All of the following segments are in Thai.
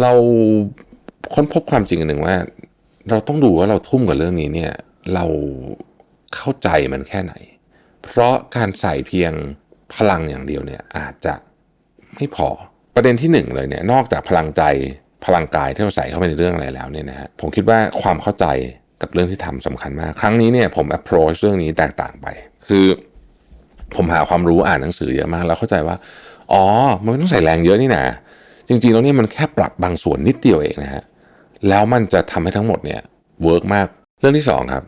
เราค้นพบความจริงอันหนึ่งว่า เราต้องดูว่าเราทุ่มกับเรื่องนี้เนี่ย เราเข้าใจมันแค่ไหน เพราะการใส่เพียงพลังอย่างเดียวเนี่ยอาจจะไม่พอประเด็นที่หนึ่งเลยเนี่ยนอกจากพลังใจพลังกายที่เราใส่เข้าไปในเรื่องอะไรแล้วเนี่ยนะฮะผมคิดว่าความเข้าใจกับเรื่องที่ทำสำคัญมาก ครั้งนี้เนี่ยผม approach เรื่องนี้แตกต่างไป คือผมหาความรู้อ่านหนังสือเยอะมาก แล้วเข้าใจว่า อ๋อ มันไม่ต้องใส่แรงเยอะนี่นะ จริงๆแล้วนี่มันแค่ปรับบางส่วนนิดเดียวเองนะฮะแล้วมันจะทำให้ทั้งหมดเนี่ยเวิร์กมากเรื่องที่สองครับ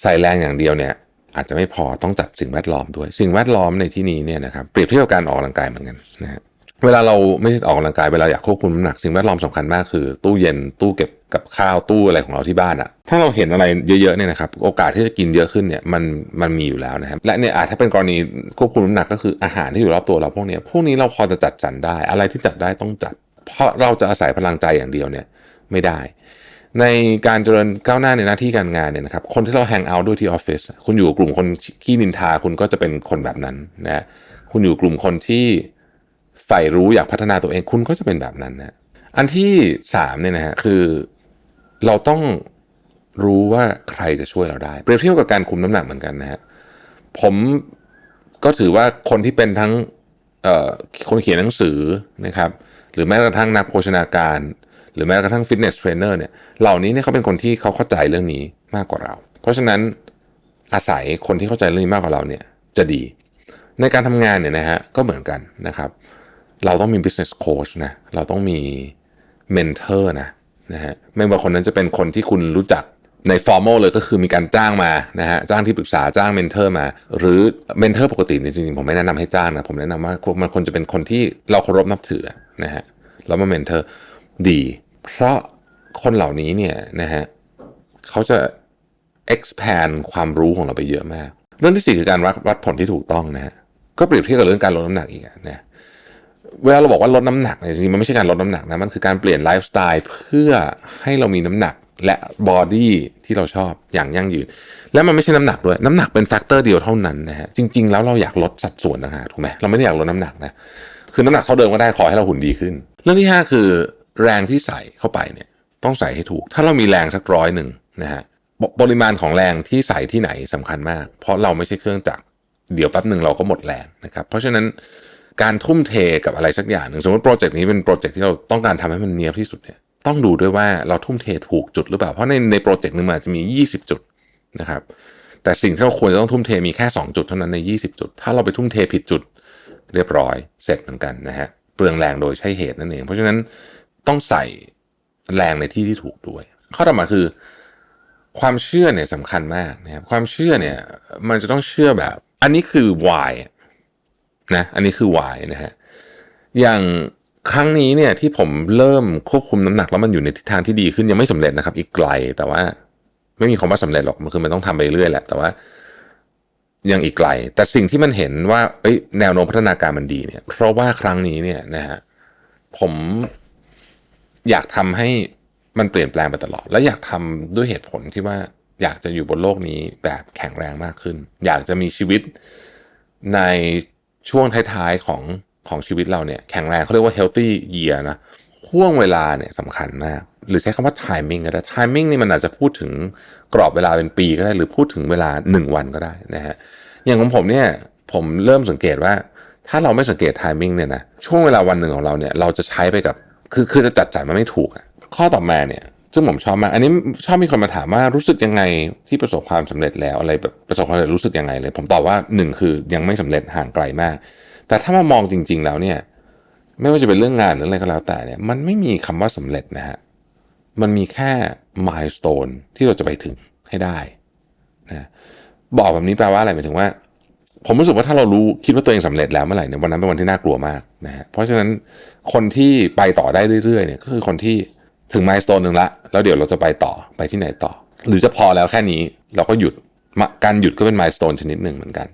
ใส่แรงอย่างเดียวเนี่ย อาจจะไม่พอต้องจัดสิ่งแวดล้อมด้วย สิ่งแวดล้อมในที่นี้เนี่ยนะครับเปรียบเทียบกับการออกกำลังกายเหมือนกันนะฮะ เวลาเราไม่ออกกำลังกายเวลาอยากควบคุมน้ำหนักสิ่งแวดล้อมสำคัญมากคือ ตู้เย็นตู้เก็บกับข้าวตู้อะไรของเราที่บ้านอะถ้าเราเห็นอะไรเยอะๆเนี่ยนะครับโอกาสที่จะกินเยอะขึ้นเนี่ยมันมันมีอยู่แล้วนะครับและเนี่ยอาจถ้าเป็นกรณีควบคุมน้ำหนักก็คืออาหารที่อยู่รอบตัวเราพวกเนี้ยพวกนี้เราพอจะจัดสรรได้ อะไรที่จัดได้ต้องจัด เพราะเราจะอาศัยพลังใจอย่างเดียวเนี่ยไม่ได้ ในการเจริญก้าวหน้าในหน้าที่การงานเนี่ยนะครับคนที่เราแฮงเอาท์ด้วยที่ออฟฟิศคุณอยู่กลุ่มคนขี้นินทาคุณก็จะเป็นคนแบบนั้นนะคุณอยู่กลุ่มคนที่ ใฝ่รู้อยากพัฒนาตัวเองคุณก็จะเป็นแบบนั้นนะอันที่สามเนี่ยนะฮะคือเราต้องรู้ว่าใครจะช่วยเราได้ เปรียบเทียบกับการคุมน้ำหนักเหมือนกันนะฮะผมก็ถือว่าคนที่เป็นทั้งคนเขียนหนังสือนะครับ หรือแม้กระทั่งนักโภชนาการ หรือแม้กระทั่งฟิตเนสเทรนเนอร์เนี่ยเหล่านี้เนี่ยเขาเป็นคนที่เขาเข้าใจเรื่องนี้มากกว่าเรา เพราะฉะนั้นอาศัยคนที่เข้าใจเรื่องนี้มากกว่าเราเนี่ยจะดี ในการทำงานเนี่ยนะฮะก็เหมือนกันนะครับ เราต้องมี business coach นะเราต้องมี mentor นะนะฮะไม่ว่าคนนั้นจะเป็นคนที่คุณรู้จักใน formal เลยก็คือมีการจ้างมานะฮะจ้างที่ปรึกษาจ้าง mentor มา หรือ mentor ปกติเนี่ยจริงๆ ผมไม่แนะนำให้จ้างนะผมแนะนำว่ามันควรจะเป็นคนที่เราเคารพนับถือนะฮะแล้วมา mentor ดี เพราะคนเหล่านี้เนี่ยนะฮะเขาจะ expand ความรู้ของเราไปเยอะมาก เรื่องที่สี่คือการวัดวัดผลที่ถูกต้องนะฮะก็เปรียบเทียบกับเรื่องการลดน้ำหนักอีกนะ เวลาเราบอกว่าลดน้ำหนักเนี่ยจริงๆมันไม่ใช่การลดน้ำหนักนะมันคือการเปลี่ยนไลฟ์สไตล์เพื่อให้เรามีน้ำหนักและบอดี้ที่เราชอบอย่างยั่งยืน และมันไม่ใช่น้ำหนักด้วย น้ำหนักเป็นแฟกเตอร์เดียวเท่านั้นนะฮะจริง ๆ แล้วเราอยากลดสัดส่วนนะฮะถูกไหมเราไม่ได้อยากลดน้ำหนักนะคือน้ำหนักเท่าเดิมก็ได้ขอให้เราหุ่นดีขึ้น เรื่องที่ห้าคือ แรงที่ใส่เข้าไปเนี่ยต้องใส่ให้ถูก ถ้าเรามีแรงสักร้อยหนึ่งนะฮะปปริมาณของแรงที่ใส่ที่ไหนสำคัญมาก เพราะเราไม่ใช่เครื่องจักรเดี๋ยวแป๊บหนึ่งเราก็หมดแรงนะครับเพราะฉะนั้น การทุ่มเทกับอะไรสักอย่างหนึ่งสมมติโปรเจกต์นี้เป็นโปรเจกต์ที่เราต้องการทำให้มันเนียบที่สุดเนี่ยต้องดูด้วยว่าเราทุ่มเทถูกจุดหรือเปล่า เพราะในในโปรเจกต์หนึ่งมันอาจจะมี 20 จุดนะครับ แต่สิ่งที่เราควรจะต้องทุ่มเทมีแค่ 2 จุดเท่านั้นใน 20 จุด ถ้าเราไปทุ่มเทผิดจุดเรียบร้อยเสร็จเหมือนกันนะฮะเปลืองแรงโดยใช่เหตุนั่นเอง เพราะฉะนั้นต้องใส่แรงในที่ที่ถูกด้วย ข้อต่อมาคือ ความเชื่อเนี่ยสำคัญมากนะครับความเชื่อเนี่ยมันจะต้องเชื่อแบบ อันนี้คือ why นะอันนี้คือ why นะฮะอย่างครั้งนี้เนี่ยที่ผมเริ่มควบคุมน้ำหนักแล้วมันอยู่ในทิศทางที่ดีขึ้นยังไม่สำเร็จนะครับ อีกไกลแต่ว่าไม่มีคำว่าสำเร็จหรอกมันคือมันต้องทำไปเรื่อยแหละ แต่ว่ายังอีกไกล แต่สิ่งที่มันเห็นว่าเอ้ยแนวโน้มพัฒนาการมันดีเนี่ย เพราะว่าครั้งนี้เนี่ยนะฮะผมอยากทำให้มันเปลี่ยนแปลงไปตลอด และอยากทำด้วยเหตุผลที่ว่าอยากจะอยู่บนโลกนี้แบบแข็งแรงมากขึ้น อยากจะมีชีวิตใน ช่วงท้ายๆของของชีวิตเราเนี่ยแข็งแรงเขาเรียกว่า healthy year นะห่วงเวลาเนี่ยสำคัญมาก หรือใช้คำว่า timing ก็ได้ timing นี่มันอาจจะพูดถึงกรอบเวลาเป็นปีก็ได้ หรือพูดถึงเวลา 1 วันก็ได้นะฮะอย่างของผมเนี่ยผมเริ่มสังเกตว่า ถ้าเราไม่สังเกต timing เนี่ยนะช่วงเวลาวันหนึ่งของเราเนี่ยเราจะใช้ไปกับ คือคือจะจัดสรรมันไม่ถูกอะข้อต่อมาเนี่ย ซึ่งผมชอบมาก อันนี้ชอบมีคนมาถามว่ารู้สึกยังไงที่ประสบความสำเร็จแล้วอะไรแบบประสบความสำเร็จรู้สึกยังไงเลย ผมตอบว่าหนึ่งคือยังไม่สำเร็จห่างไกลมาก แต่ถ้ามามองจริง ๆ แล้วเนี่ย ไม่ว่าจะเป็นเรื่องงานหรืออะไรก็แล้วแต่เนี่ย มันไม่มีคำว่าสำเร็จนะฮะมันมีแค่มายสเตนที่เราจะไปถึงให้ได้นะบอกแบบนี้แปลว่าอะไรหมายถึงว่า ผมรู้สึกว่าถ้าเรารู้คิดว่าตัวเองสำเร็จแล้วเมื่อไหร่เนี่ยวันนั้นเป็นวันที่น่ากลัวมากนะฮะเพราะฉะนั้นคนที่ไปต่อได้เรื่อยๆเนี่ยก็คือคนที่ ถึงมายสเตนหนึ่งละแล้วเดี๋ยวเราจะไปต่อไปที่ไหนต่อ หรือจะพอแล้วแค่นี้เราก็หยุดการหยุดก็เป็นมายสเตนชนิดหนึ่งเหมือนกัน